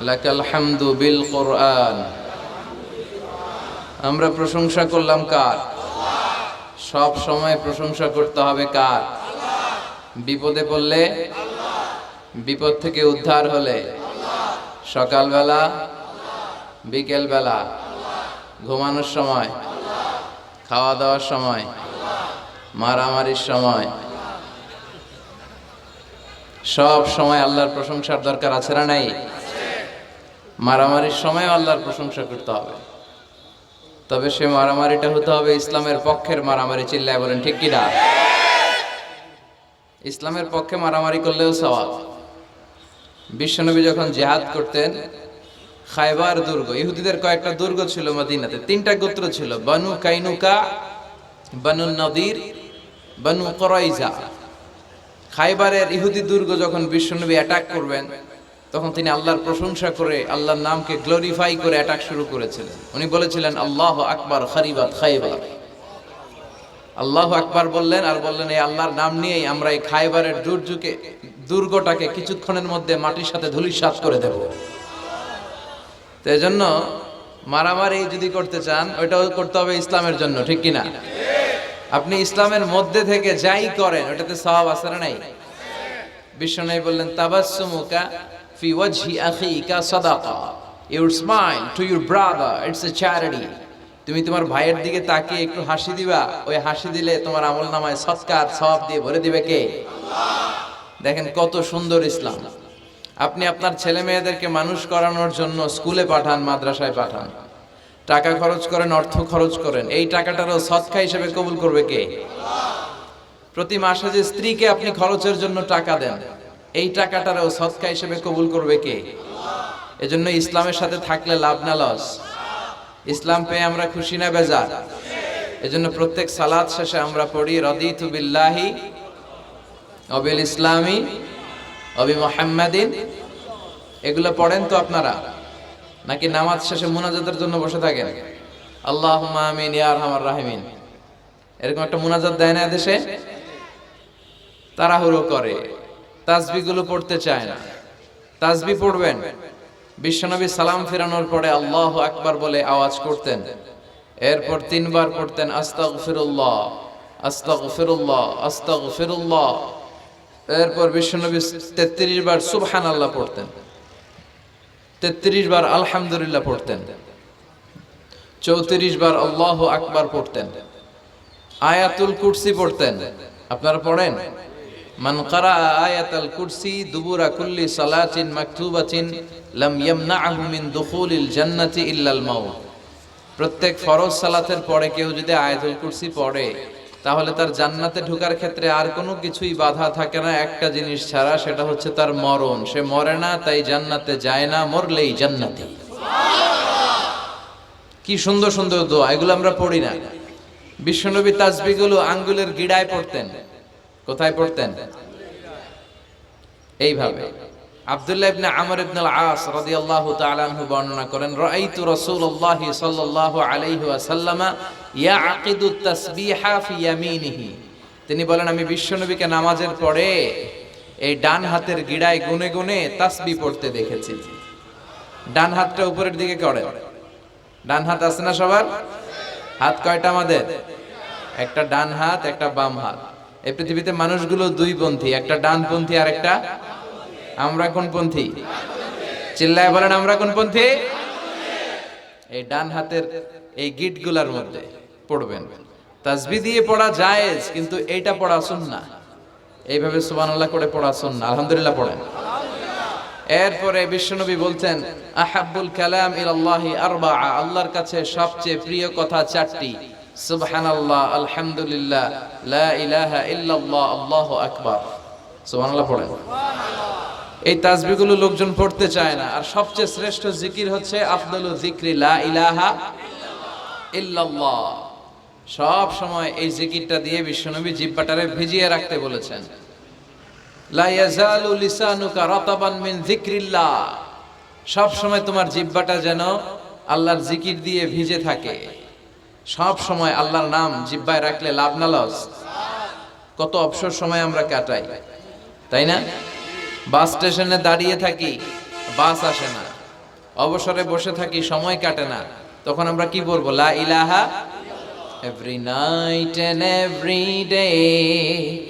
লাকাল হামদু বিল কোরআন। আমরা প্রশংসা করলাম কার? সব সময় প্রশংসা করতে হবে কার? বিপদে পড়লে? বিপদ থেকে উদ্ধার হলে? সকালবেলা? বিকেলবেলা? ঘুমানোর সময়? খাওয়া দাওয়ার সময়? মারামারির সময়? সব সময় আল্লাহর প্রশংসার দরকার আছে না নাই? মারামারির সময় আল্লাহর প্রশংসা করতে হবে। তবে সে মারামারিটা হতে হবে ইসলামের পক্ষের মারামারি, চিল্লায় বলেন, ঠিক কিনা ইসলামের পক্ষে মারামারি করলেও সওয়াব। বিশ্বনবী যখন জেহাদ করতেন, খাইবার দুর্গ, ইহুদিদের কয়েকটা দুর্গ ছিল মদিনাতে, তিনটা গোত্র ছিল, বানু কাইনুকা, বানু নদীর, বানু করাইজা। খাইবারের ইহুদি দুর্গ যখন বিশ্বনবী অ্যাটাক করবেন তখন তিনি আল্লাহর প্রশংসা করে আল্লাহর নামকে গ্লোরিফাই করে অ্যাটাক শুরু করেছিলেন। উনি বলেছিলেন, আল্লাহ আকবর খারিবাত খাইবার। আল্লাহ আকবার বললেন আর বললেন, এই আল্লাহর নাম নিয়েই আমরা এই খাইবারের দুর্যোগে, দুর্গটাকে কিছুক্ষণের মধ্যে মাটির সাথে ধুলিসাৎ করে দেব। তো এজন্য মারামারি যদি করতে চান, ওইটাও করতে হবে ইসলামের জন্য, ঠিক কিনা আপনি ইসলামের মধ্যে থেকে যাই করেন, ওটাতে সওয়াব আছে না নাই? বললেন, তাবাসসুমুকা ফি ওয়াজহি আখিকা সাদাকা। Your smile to your brother it's a charity তুমি তোমার ভাইয়ের দিকে তাকিয়ে একটু হাসি দিবা, ওই হাসি দিলে তোমার আমল নামায় সৎকার, সওয়াব দিয়ে ভরে দিবে কে? দেখেন কত সুন্দর ইসলাম। আপনি আপনার ছেলে মেয়েদেরকে মানুষ করানোর জন্য স্কুলে পাঠান, মাদ্রাসায় পাঠান। টাকা খরচ করেন, অর্থ খরচ করেন। এই টাকাটারও সৎকা হিসেবে কবুল করবে কে? প্রতি মাসে যে স্ত্রীকে আপনি খরচের জন্য টাকা দেন এই টাকাটারও সৎকা হিসেবে কবুল করবে কে? এজন্য ইসলামের সাথে থাকলে লাভ না লস। ইসলাম পেয়ে আমরা খুশি না বেজার। এজন্য প্রত্যেক সালাদ শেষে আমরা পড়ি, রদিতু বিল্লাহি অবিল ইসলামী অবি মোহাম্মদিন। এগুলো পড়েন তো আপনারা? নাকি নামাজ শেষে মুনাজাতের জন্য বসে থাকেন? আল্লাহ আমিন, ইয়া আরহামার রাহিমিন। এরকম একটা মোনাজাত দেয় না দেশে তাড়াহুড়ো করে। তাসবিগুলো পড়তে চায় না। তাজবি পড়বেন। বিশ্বনবী সালাম ফেরানোর পরে আল্লাহ আকবার বলে আওয়াজ করতেন। এরপর তিনবার পড়তেন, আস্তাগফিরুল্লাহ আস্তাগফিরুল্লাহ আস্তাগফিরুল্লাহ। এরপর বিশ্বনবী তেত্রিশ বার সুবহান আল্লাহ পড়তেন। তেত্রিশ বার আলহামদুলিল্লাহ পড়তেন। চৌত্রিশ বার আল্লাহ আকবার পড়তেন। আয়াতুল কুরসি পড়তেন। আপনারা পড়েন? মান কারা কুরসি দুবুরা কুল্লি সালাতিন মাকতুবাতিন লাম ইয়ামনাহু মিন দুখুলিল জান্নাতি ইল্লাল মাউত। প্রত্যেক ফরজ সালাতের পরে কেউ যদি আয়াতুল কুরসি পড়ে, তাহলে তার জান্নাতে ঢোকার ক্ষেত্রে আর কোনো কিছুই বাধা থাকে না। একটা জিনিস ছাড়া সেটা হচ্ছে তার মরণ। সে মরে না, তাই জান্নাতে যায় না, মরলেই জান্নাতি। কি সুন্দর সুন্দর দোয়া, এগুলো আমরা পড়ি না। বিশ্বনবী তাসবিগুলো আঙ্গুলের গিড়ায় পড়তেন। কোথায় পড়তেন? এইভাবে। আব্দুল্লাহ ইবনে আমর ইবনে আল-আস রাদিয়াল্লাহু তাআলা আনহু বর্ণনা করেন, রাআইতু সাল্লাল্লাহু আলাইহি ইয়াকিদু তাসবিহা ফি ইয়ামিনিহি। তিনি বলেন, আমি বিশ্বনবীকে নামাজের পরে এই ডান হাতের গিড়ায় গুনে গুনে তাসবি পড়তে দেখেছি। ডান হাতটা উপরের দিকে করেন ডান হাত আছে না সবার? হাত কয়টা আমাদের? একটা ডান হাত, একটা বাম হাত। এই পৃথিবীতে মানুষগুলো দুই পন্থী, একটা ডান পন্থী আর একটা আমরা কোন পন্থী? চিল্লায় বলেন, আমরা কোন পন্থী? এই ডান হাতের এই গিটগুলার মধ্যে পড়বেন। তাসবি দিয়ে পড়া জায়েজ, কিন্তু এইটা পড়া সুন্নাহ। এইভাবে সুবহানাল্লাহ করে পড়া সুন্নাহ। আলহামদুলিল্লাহ পড়েন। এরপরে বিশ্বনবী বলছেন, আহাব্বুল কালাম ইলাল্লাহি আরবা আল্লাহর কাছে সবচেয়ে প্রিয় কথা চারটি। সুবহানাল্লাহ, আলহামদুলিল্লাহ, লা ইলাহা ইল্লাল্লাহ, আল্লাহু আকবার। সুবহানাল্লাহ পড়েন। এই তাসবিগুলো লোকজন পড়তে চায় না। আর সবচেয়ে শ্রেষ্ঠ জিকির হচ্ছে আফদল জিক্রি লা ইলাহা ইল্লাল্লাহ। সব সময় এই জিকিরটা দিয়ে বিশ্বনবী জিব্বাটারে ভিজিয়ে রাখতে বলেছেন। লা ইয়াজালু লিসানুকা রাতাবান মিন যিকরিল্লাহ। সব সময় তোমার জিব্বাটা যেন আল্লাহর জিকির দিয়ে ভিজে থাকে। সব সময় আল্লাহর নাম জিব্বায় রাখলে লাভ না লস। কত অবসর সময় আমরা কাটাই, তাই না? বাস স্টেশনে দাঁড়িয়ে থাকি, বাস আসে না। অবসরে বসে থাকি, সময় কাটে না। তখন আমরা কি বলব? লা ইলাহা every night and every day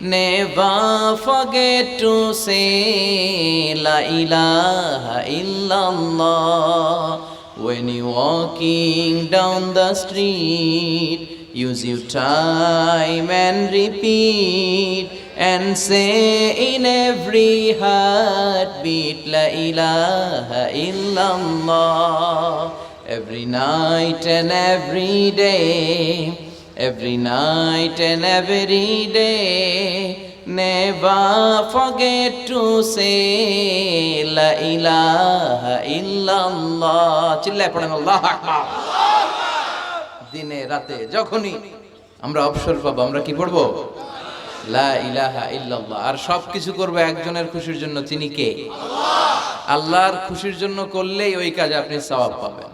never forget to say La ilaha illallah. When you're walking down the street, use your time and repeat and say in every heartbeat La ilaha illallah. Every night and every day, every night and every day, never forget to say La ilaha illallah. চিল্লায় পড়েন আল্লাহ আকবার। দিনে রাতে যখনই আমরা অবসর পাবো আমরা কি পড়ব? লা ইলাহা ইল্লাল্লাহ। আর সব কিছু করব একজনের খুশির জন্য তিনি কে? আল্লাহর খুশির জন্য করলেই ওই কাজে আপনি সওয়াব পাবেন।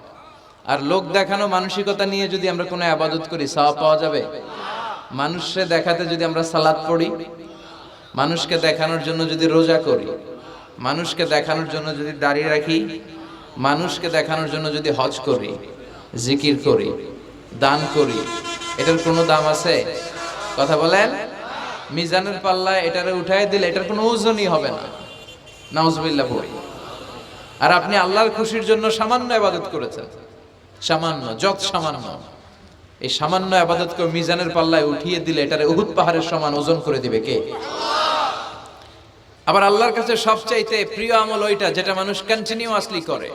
আর লোক দেখানো মানসিকতা নিয়ে যদি আমরা কোনো আবাদত করি, সওয়াব পাওয়া যাবে? মানুষকে দেখাতে যদি আমরা সালাত পড়ি, মানুষকে দেখানোর জন্য যদি রোজা করি, মানুষকে দেখানোর জন্য যদি দাঁড়িয়ে রাখি, মানুষকে দেখানোর জন্য যদি হজ করি, জিকির করি, দান করি, এটার কোনো দাম আছে? কথা বলেন? মিজানের পাল্লায় এটারে উঠাই দিলে এটার কোনো ওজনই হবে না। নাউজবিল্লাহ পড়ি। আর আপনি আল্লাহর খুশির জন্য সামান্য আবাদত করেছেন। সামান্য, যত সামান্য। এই সামান্য আবাদতকে মিজানের পাল্লায় উঠিয়ে দিলে এটারে উহুদ পাহাড়ের সমান ওজন করে দিবে কে? আবার আল্লাহর কাছে সবচাইতে প্রিয় আমল ওইটা যেটা মানুষ কন্টিনিউয়াসলি করে।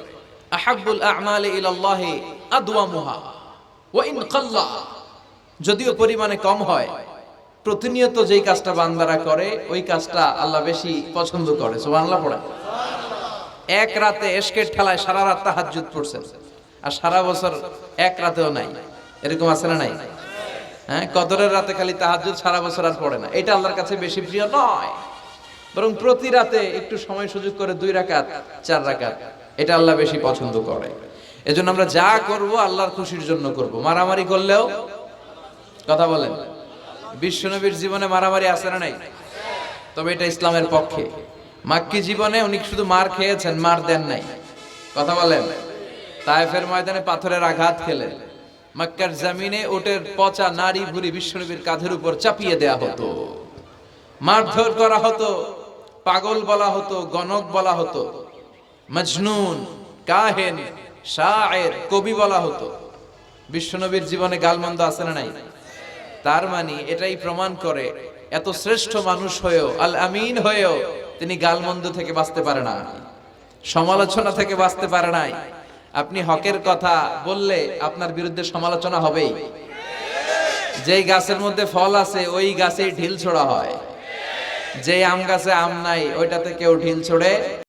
আহাব্বুল আ'মালি ইলাল্লাহি আদওয়ামুহা ওয়া ইন কাল্লা। যদিও পরিমাণে কম হয়, প্রতিনিয়ত যেই কাজটা বান্দারা করে, ওই কাজটা আল্লাহ বেশি পছন্দ করে। সুবহানাল্লাহ পড়ে এক রাতে এশকের ঠেলায় সারা রাত তাহাজ্জুদ পড়ছেন। আর সারা বছর এক রাতেও নাই। এরকম আছে না নাই? হ্যাঁ কদরের রাতে খালি তাহাজ্জুদ সারা বছর আর পড়ে না। এটা আল্লাহর কাছে বেশি প্রিয় নয়। বরং প্রতি রাতে একটু সময় সুযোগ করে দুই রাকাত, চার রাকাত, এটা আল্লাহ বেশি পছন্দ করে। এজন্য আমরা যা করব আল্লাহর খুশির জন্য করব। মারামারি করলেও কথা বলেন। বিশ্বনবীর জীবনে মারামারি আছে না নাই? তবে এটা ইসলামের পক্ষে। মাক্কি জীবনে উনি শুধু মার খেয়েছেন, মার দেন নাই। কথা বলেন। তায়েফের ময়দানে পাথরের আঘাত খেলেন মক্কার জমিনে ওটের পচা নারী ভুরি বিশ্বনবীর কাঁধের উপর চাপিয়ে দেয়া হতো। মারধর করা হতো, পাগল বলা হতো, গণক বলা হতো, মজনুন, কাহেন, শায়ের, কবি বলা হতো। বিশ্বনবীর জীবনে গালমন্দ আছে না নাই? তার মানে এটাই প্রমাণ করে এত শ্রেষ্ঠ মানুষ হয়েও, আল আমিন হয়েও তিনি গালমন্দ থেকে বাঁচতে পারে না সমালোচনা থেকে বাঁচতে পারে নাই আপনি হকের কথা বললে আপনার বিরুদ্ধে সমালোচনা হবেই। যেই গাছের মধ্যে ফল আছে, ওই গাছেই ঢিল ছোড়া হয়। যে আম গাছে আম নাই, ওইটাতে কেউ ঢিল ছোড়ে।